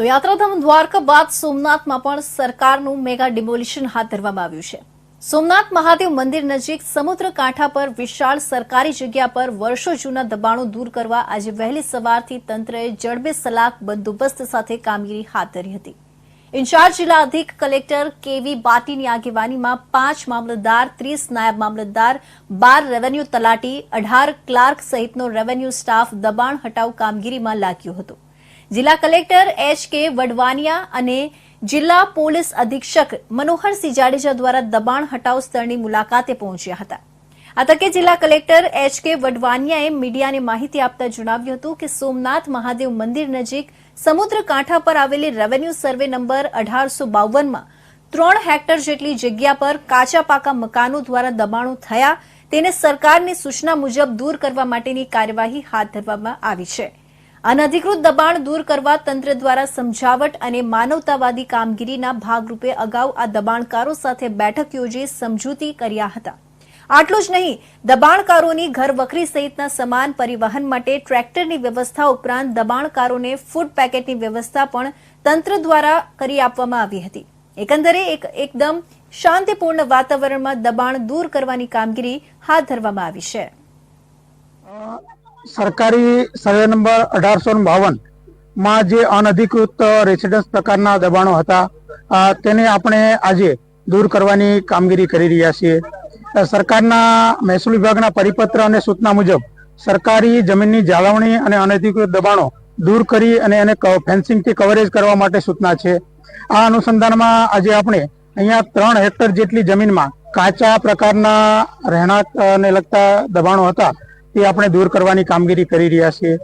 તો યાત્રાધામ દ્વારકા બાદ સોમનાથમાં પણ સરકારનું મેગા ડિમોલિશન હાથ ધરવામાં આવ્યું છે. સોમનાથ મહાદેવ મંદિર નજીક સમુદ્ર કાંઠા પર વિશાળ સરકારી જગ્યા પર વર્ષો જૂના દબાણો દૂર કરવા આજે વહેલી સવારથી તંત્રએ જડબે સલાક બંદોબસ્ત સાથે કામગીરી હાથ ધરી હતી. ઇન્ચાર્જ જિલ્લા અધિક કલેક્ટર કેવી બાટીની આગેવાનીમાં પાંચ મામલતદાર, ત્રીસ નાયબ મામલતદાર, બાર રેવન્યુ તલાટી, અઢાર ક્લાર્ક સહિતનો રેવન્યુ સ્ટાફ દબાણ હટાવ કામગીરીમાં લાગ્યો હતો. જિલ્લા કલેક્ટર એચ કે વડવાનિયા અને જિલ્લા પોલીસ અધિક્ષક મનોહરસિંહ જાડેજા દ્વારા દબાણ હટાવ સ્થળની મુલાકાતે પહોંચ્યા હતા. આ તકે જિલ્લા કલેક્ટર એચ કે વડવાનિયાએ મીડિયાને માહિતી આપતા જણાવ્યું હતું કે સોમનાથ મહાદેવ મંદિર નજીક સમુદ્ર કાંઠા પર આવેલી રેવન્યુ સર્વે નંબર અઢારસો બાવનમાં ત્રણ હેક્ટર જેટલી જગ્યા પર કાચા પાકા મકાનો દ્વારા દબાણો થયા. તેને સરકારની સૂચના મુજબ દૂર કરવા માટેની કાર્યવાહી હાથ ધરવામાં આવી છે. અનધિકૃત દબાણ દૂર કરવા તંત્ર દ્વારા સમજાવટ અને માનવતાવાદી કામગીરીના ભાગરૂપે અગાઉ આ દબાણકારો સાથે બેઠક યોજી સમજૂતી કર્યા હતા. આટલું જ નહીં, દબાણકારોની ઘરવખરી સહિતના સમાન પરિવહન માટે ટ્રેક્ટરની વ્યવસ્થા ઉપરાંત દબાણકારોને ફૂડ પેકેટની વ્યવસ્થા પણ તંત્ર દ્વારા કરી આપવામાં આવી હતી. એકંદરે એક એકદમ શાંતિપૂર્ણ વાતાવરણમાં દબાણ દૂર કરવાની કામગીરી હાથ ધરવામાં આવી છે. સરકારી સર્વે નંબર અઢારસો બાવનમાં જે અનધિકૃત રેસિડન્સ પ્રકારના દબાણો હતા તેને આપણે આજે દૂર કરવાની કામગીરી કરી રહ્યા છીએ. સરકારના મહેસૂલ વિભાગના પરિપત્ર અને સૂચના મુજબ સરકારી જમીનની જાળવણી અને અનધિકૃત દબાણો દૂર કરી અને એને ફેન્સિંગથી કવરેજ કરવા માટે સૂચના છે. આ અનુસંધાનમાં આજે આપણે અહીંયા ત્રણ હેક્ટર જેટલી જમીનમાં કાચા પ્રકારના રહેણાંકને લગતા દબાણો હતા તે આપણે દૂર કરવાની કામગીરી કરી રહ્યા છીએ.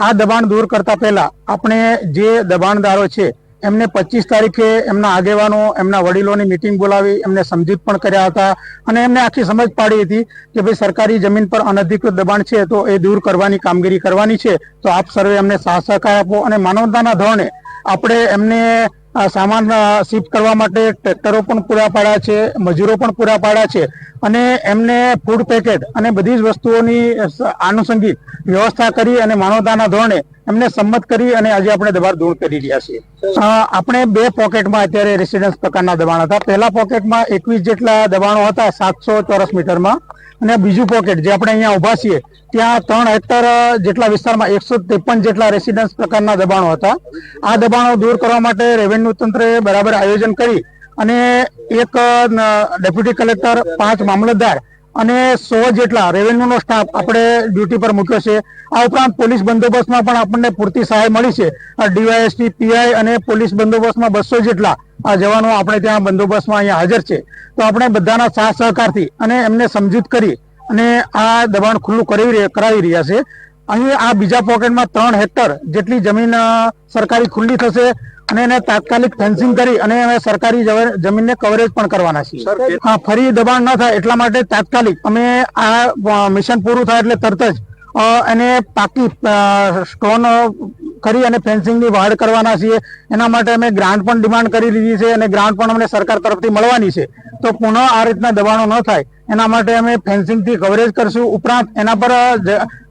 આ દબાણ દૂર કરતા પહેલા આપણે જે દબાણદારો છે, એમને પચીસ તારીખે એમના આગેવાનો, એમના વડીલોની મિટિંગ બોલાવી, એમને સમજૂત પણ કર્યા હતા અને એમને આખી સમજ પાડી હતી કે ભાઈ સરકારી જમીન પર અનધિકૃત દબાણ છે તો એ દૂર કરવાની કામગીરી કરવાની છે. તો આપ સર્વે એમને સાહ સહકાર આપો અને માનવતાના ધોરણે આપણે એમને સામાન શિફ્ટ કરવા માટે ટ્રેક્ટરો પણ પૂરા પાડ્યા છે, મજૂરો પણ પૂરા પાડ્યા છે અને એમને ફૂડ પેકેટ અને બધી જ વસ્તુઓની આનુષંગિક વ્યવસ્થા કરી અને માનવતાના ધોરણે એમને સંમત કરી અને આજે આપણે દબાણ દૂર કરી રહ્યા છીએ. આપણે બે પોકેટમાં અત્યારે રેસિડન્સ પ્રકારના દબાણ હતા. પહેલા પોકેટમાં એકવીસ જેટલા દબાણો હતા સાતસો ચોરસ મીટરમાં. અને બીજું પોકેટ જે આપણે અહીંયા ઊભા છીએ, ત્યાં ત્રણ હેક્ટર જેટલા વિસ્તારમાં એકસો ત્રેપન જેટલા રેસિડન્સ પ્રકારના દબાણો હતા. આ દબાણો દૂર કરવા માટે રેવન્યુ તંત્રએ બરાબર આયોજન કરી અને એક ડેપ્યુટી કલેક્ટર પાંચ મામલતદાર અને સો જેટલા રેવન્યુનો સ્ટાફ આપણે ડ્યુટી પર મૂક્યો છે. આ ઉપરાંત પોલીસ બંદોબસ્તમાં પણ આપણને પૂરતી સહાય મળી છે. ડીવાયએસપી પીઆઈ અને પોલીસ બંદોબસ્તમાં બસો જેટલા આ જવાનો આપણે ત્યાં બંદોબસ્તમાં અહીંયા હાજર છે. તો આપણે બધાના સાથ સહકારથી અને એમને સમજૂત કરી અને આ દબાણ ખુલ્લું રહ્યા- કરાવી રહ્યા છે. અહીં આ બીજા પોકેટમાં ત્રણ હેક્ટર જેટલી જમીન સરકારી ખુલ્લી થશે. અને એને તાત્કાલિક ફેન્સિંગ કરી અને અમે સરકારી જમીનને કવરેજ પણ કરવાના છીએ. હા ફરી દબાણ ન થાય એટલા માટે તાત્કાલિક અમે આ મિશન પૂરું થાય એટલે તરત જ એને પાકી સ્ટોન કરી અને ફેન્સિંગની વાડ કરવાના છીએ. એના માટે અમે ગ્રાન્ટ પણ ડિમાન્ડ કરી દીધી છે અને ગ્રાન્ટ પણ અમને સરકાર તરફથી મળવાની છે. તો પુનઃ આ રીતના દબાણો ન થાય. એના માટે અમે ફેન્સિંગથી કવરેજ કરશું. ઉપરાંત એના પર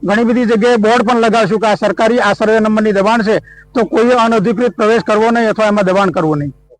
ઘણી બધી જગ્યાએ બોર્ડ પણ લગાવશું કે આ સરકારી આ સર્વે નંબરની દબાણ છે, તો કોઈ અનધિકૃત પ્રવેશ કરવો નહીં અથવા એમાં દબાણ કરવું નહીં.